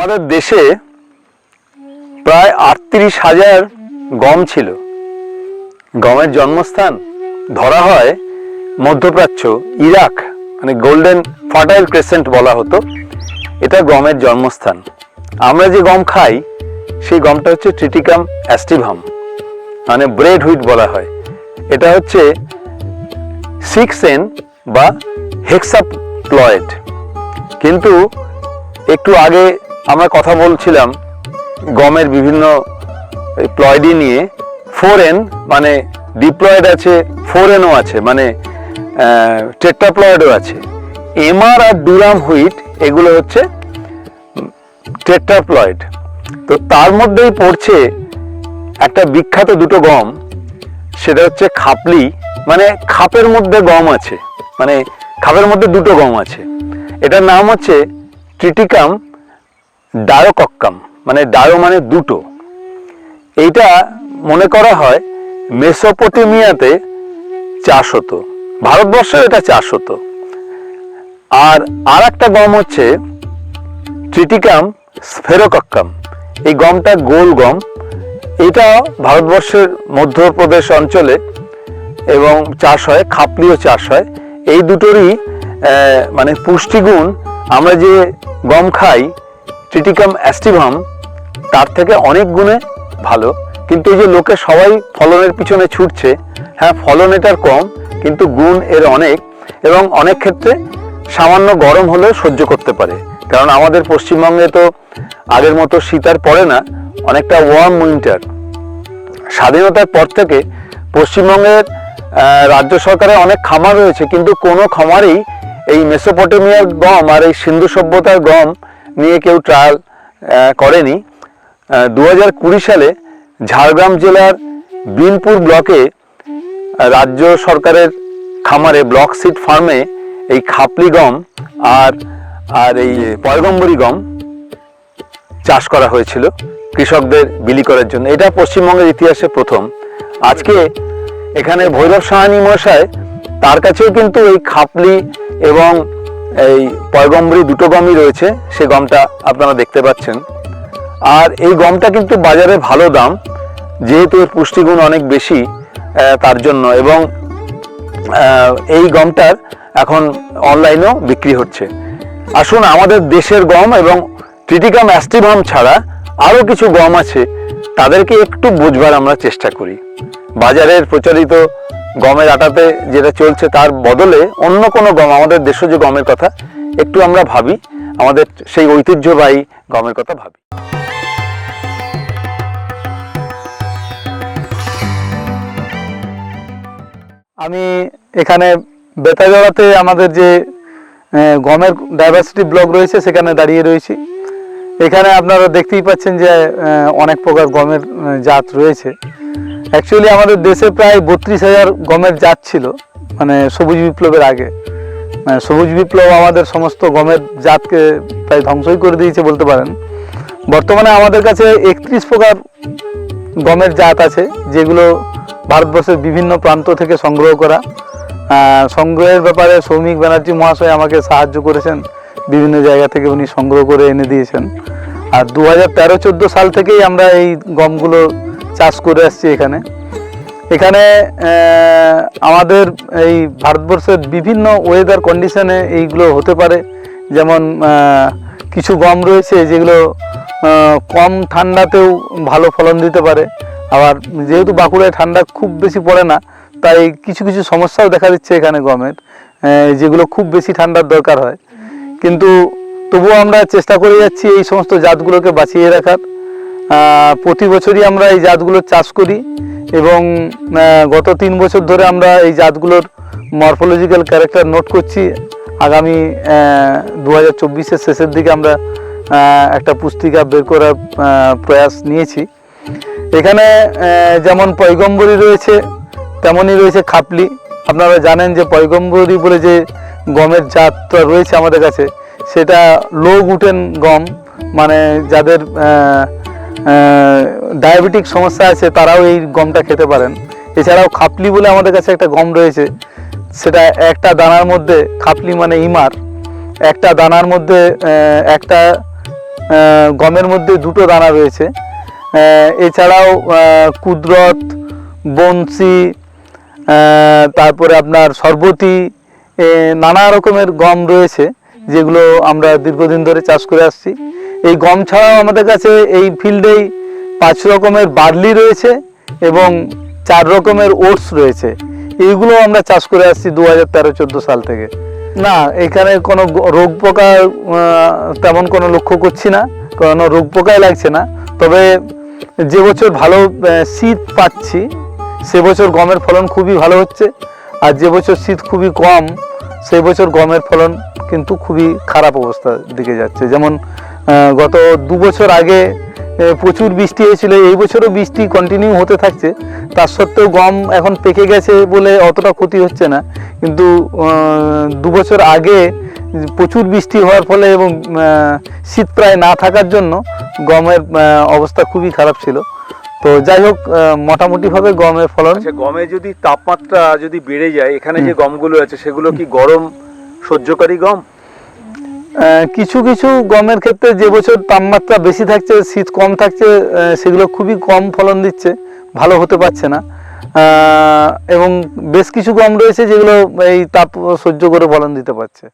আমাদের দেশে প্রায় আটত্রিশ হাজার গম ছিল। গমের জন্মস্থান ধরা হয় মধ্যপ্রাচ্য ইরাক মানে গোল্ডেন ফার্টাইল ক্রেসেন্ট বলা হতো। এটা গমের জন্মস্থান। আমরা যে গম খাই, সেই গমটা হচ্ছে ট্রিটিকাম অ্যাস্টিভাম মানে ব্রেড হুইট বলা হয়। এটা হচ্ছে সিক্স এন বা হেক্সাপ্লয়েড। কিন্তু একটু আগে আমরা কথা বলছিলাম গমের বিভিন্ন প্লয়েডি নিয়ে। ফোর এন মানে ডিপ্লয়েড আছে ফোর এনও আছে মানে টেট্রাপ্লয়েডও আছে। এমআর আর ডুরাম হুইট এগুলো হচ্ছে টেট্রাপ্লয়েড তো তার মধ্যেই পড়ছে একটা বিখ্যাত দুটো গম, সেটা হচ্ছে খাপলি মানে খাপের মধ্যে গম আছে মানে খাপের মধ্যে দুটো গম আছে। এটার নাম হচ্ছে ট্রিটিকাম ডায়োকক্কাম মানে ডায়ো মানে দুটো। এইটা মনে করা হয় মেসোপটেমিয়াতে চাষ হতো ভারতবর্ষে এটা চাষ হতো আর আর একটা গম হচ্ছে ট্রিটিকাম স্ফেরোকক্কাম এই গমটা গোল গম। এটা ভারতবর্ষের মধ্যপ্রদেশ অঞ্চলে এবং চাষ হয়, খাপলিও চাষ হয়। এই দুটোরই মানে পুষ্টিগুণ আমরা যে গম খাই ট্রিটিকাম অ্যাস্টিভাম তার থেকে অনেক গুণে ভালো। কিন্তু এই যে লোকে সবাই ফলনের পিছনে ছুটছে হ্যাঁ ফলন এটার কম, কিন্তু গুণ এর অনেক এবং অনেক ক্ষেত্রে সামান্য গরম হলেও সহ্য করতে পারে। কারণ আমাদের পশ্চিমবঙ্গে তো আগের মতো শীত আর পড়ে না, অনেকটা ওয়ার্ম উইন্টার স্বাধীনতার পর থেকে পশ্চিমবঙ্গের রাজ্য সরকারের অনেক খামার রয়েছে, কিন্তু কোনো খামারেই এই মেসোপটেমিয়ার গম আর এই সিন্ধু সভ্যতার গম নিয়ে কেউ ট্রায়াল করেনি। দু হাজার কুড়ি সালে ঝাড়গ্রাম জেলার বিনপুর ব্লকে রাজ্য সরকারের খামারে ব্লক সিড ফার্মে এই খাপলি গম আর আর এই পয়গম্বরী গম চাষ করা হয়েছিল কৃষকদের বিলি করার জন্য। এটা পশ্চিমবঙ্গের ইতিহাসে প্রথম। আজকে এখানে ভৈরব সাহানি মশাই তার কাছেও কিন্তু এই খাপলি এবং এই পয়গম্বরী দুটো গমই রয়েছে, সে গমটা আপনারা দেখতে পাচ্ছেন। আর এই গমটা কিন্তু বাজারে ভালো দাম, যেহেতু এর পুষ্টিগুণ অনেক বেশি তার জন্য। এবং এই গমটার এখন অনলাইনেও বিক্রি হচ্ছে। আসুন, আমাদের দেশের গম এবং ট্রিটিকাম অ্যাস্টিভাম ছাড়া আরও কিছু গম আছে, তাদেরকে একটু বুঝবার আমরা চেষ্টা করি। বাজারের প্রচলিত গমের আটাতে যেটা চলছে তার বদলে অন্য কোনো গম, আমাদের দেশজ গমের কথা, একটু আমরা ভাবি, আমাদের সেই ঐতিহ্যবাহী গমের কথা ভাবি। আমি এখানে বেতাজড়াতে আমাদের যে গমের ডাইভার্সিটি ব্লক রয়েছে, সেখানে দাঁড়িয়ে রয়েছি। এখানে আপনারা দেখতেই পাচ্ছেন যে অনেক প্রকার গমের জাত রয়েছে। অ্যাকচুয়ালি আমাদের দেশে প্রায় বত্রিশ হাজার গমের জাত ছিল মানে সবুজ বিপ্লবের আগে। মানে সবুজ বিপ্লব আমাদের সমস্ত গমের জাতকে প্রায় ধ্বংসই করে দিয়েছে বলতে পারেন। বর্তমানে আমাদের কাছে একত্রিশ প্রকার গমের জাত আছে, যেগুলো ভারতবর্ষের বিভিন্ন প্রান্ত থেকে সংগ্রহ করা। সংগ্রহের ব্যাপারে সৌমিক ব্যানার্জি মহাশয় আমাকে সাহায্য করেছেন। বিভিন্ন জায়গা থেকে উনি সংগ্রহ করে এনে দিয়েছেন। আর দু হাজার তেরো চোদ্দ সাল থেকেই আমরা এই গমগুলো চাষ করে আসছি এখানে। এখানে আমাদের এই ভারতবর্ষের বিভিন্ন ওয়েদার কন্ডিশনে এইগুলো হতে পারে। যেমন কিছু গম রয়েছে যেগুলো কম ঠান্ডাতেও ভালো ফলন দিতে পারে। আবার যেহেতু বাঁকুড়ায় ঠান্ডা খুব বেশি পড়ে না, তাই কিছু কিছু সমস্যাও দেখা দিচ্ছে এখানে গমের যেগুলো খুব বেশি ঠান্ডার দরকার হয়। কিন্তু তবুও আমরা চেষ্টা করে যাচ্ছি এই সমস্ত জাতগুলোকে বাঁচিয়ে রাখার। প্রতি বছরই আমরা এই জাতগুলোর চাষ করি এবং গত তিন বছর ধরে আমরা এই জাতগুলোর মরফোলজিক্যাল ক্যারেক্টার নোট করছি। আগামী দু হাজার চব্বিশের শেষের দিকে আমরা একটা পুস্তিকা বের করার প্রয়াস নিয়েছি। এখানে যেমন পয়গম্বরী রয়েছে, তেমনই রয়েছে খাপলি। আপনারা জানেন যে পয়গম্বরী বলে যে গমের জাতটা রয়েছে আমাদের কাছে, সেটা লো গ্লুটেন গম মানে যাদের ডায়াবেটিক সমস্যা আছে, তারাও এই গমটা খেতে পারেন। এছাড়াও খাপলি বলে আমাদের কাছে একটা গম রয়েছে। সেটা একটা দানার মধ্যে, খাপলি মানে ইমার, একটা দানার মধ্যে একটা গমের মধ্যে দুটো দানা রয়েছে। এছাড়াও কুদরত, বনসি তারপরে আপনার সরবতি নানা রকমের গম রয়েছে, যেগুলো আমরা দীর্ঘদিন ধরে চাষ করে আসছি। এই গম ছাড়াও আমাদের কাছে এই ফিল্ডেই পাঁচ রকমের বার্লি রয়েছে এবং চার রকমের ওটস রয়েছে। এইগুলো আমরা চাষ করে আসছি দু হাজার তেরো চোদ্দ সাল থেকে। না, এখানে কোনো রোগ পোকা তেমন কোনো লক্ষ্য করছি না, কোনো রোগ পোকাই লাগছে না। তবে যে বছর ভালো শীত পাচ্ছি, সে বছর গমের ফলন খুবই ভালো হচ্ছে। আর যে বছর শীত খুবই কম, সে বছর গমের ফলন কিন্তু খুবই খারাপ অবস্থার দিকে যাচ্ছে। যেমন গত দু বছর আগে প্রচুর বৃষ্টি হয়েছিল। এই বছরও বৃষ্টি কন্টিনিউ হতে থাকছে। তার সত্ত্বেও গম এখন পেকে গেছে বলে অতটা ক্ষতি হচ্ছে না। কিন্তু দু বছর আগে প্রচুর বৃষ্টি হওয়ার ফলে এবং শীত প্রায় না থাকার জন্য গমের অবস্থা খুবই খারাপ ছিল। তো যাই হোক মোটামুটিভাবে গমের ফলন। আচ্ছা গমে যদি তাপমাত্রা যদি বেড়ে যায় এখানে যে গমগুলো আছে সেগুলো কি গরম সহ্যকারী গম? কিছু কিছু গমের ক্ষেত্রে যে বছর তাপমাত্রা বেশি থাকছে, শীত কম থাকছে সেগুলো খুবই কম ফলন দিচ্ছে, ভালো হতে পারছে না। এবং বেশ কিছু গম রয়েছে যেগুলো এই তাপ সহ্য করে ফলন দিতে পারছে।